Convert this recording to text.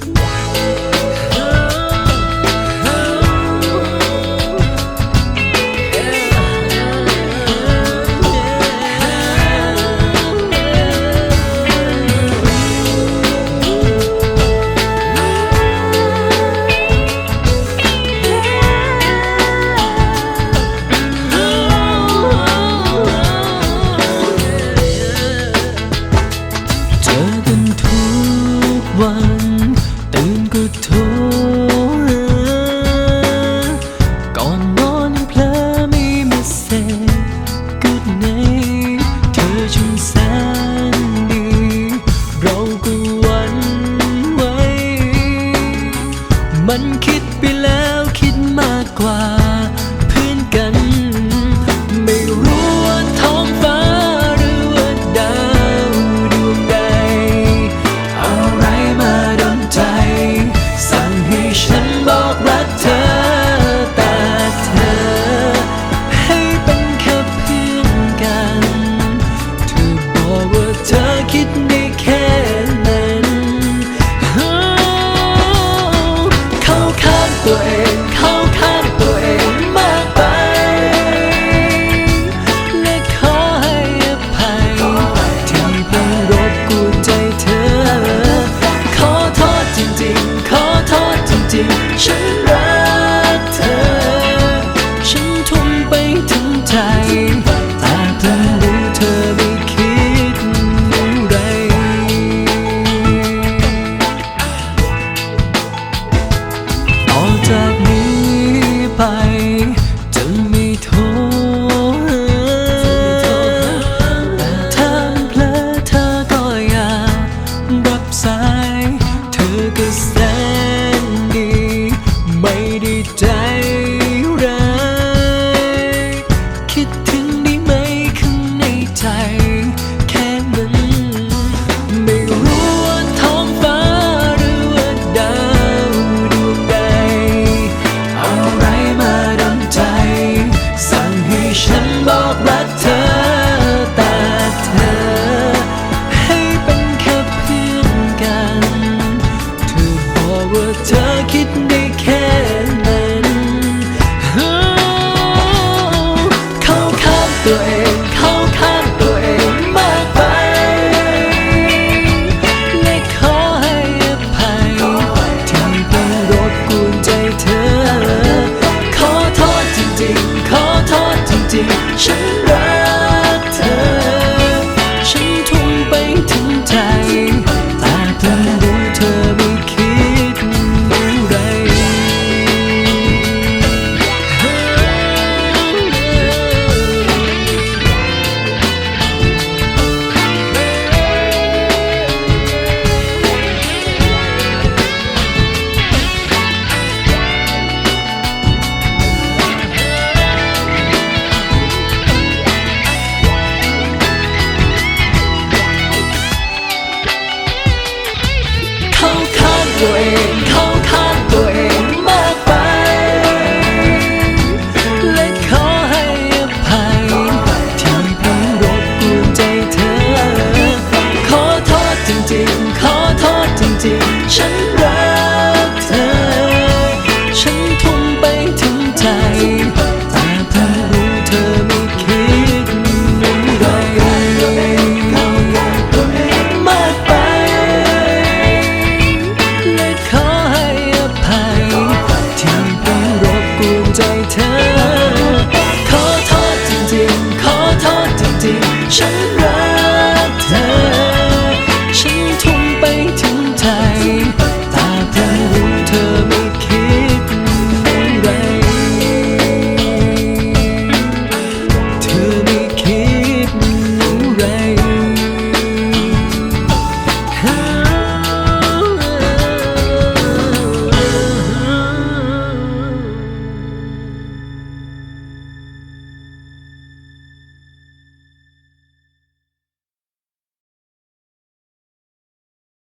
เ对，靠开。 ไม่ได้ใจร้ายคิดถึงได้ไหมข้างในใจ แค่นั้นไม่รู้ว่าท้องฟ้าหรือว่าดาวดวงใดอะไรมาดำใจ สั่งให้ฉันบอกรักเธอต่เธอ ให้เป็นแค่เพื่อกัน เธอบอกว่าเธอคิด ไปถึงเธอ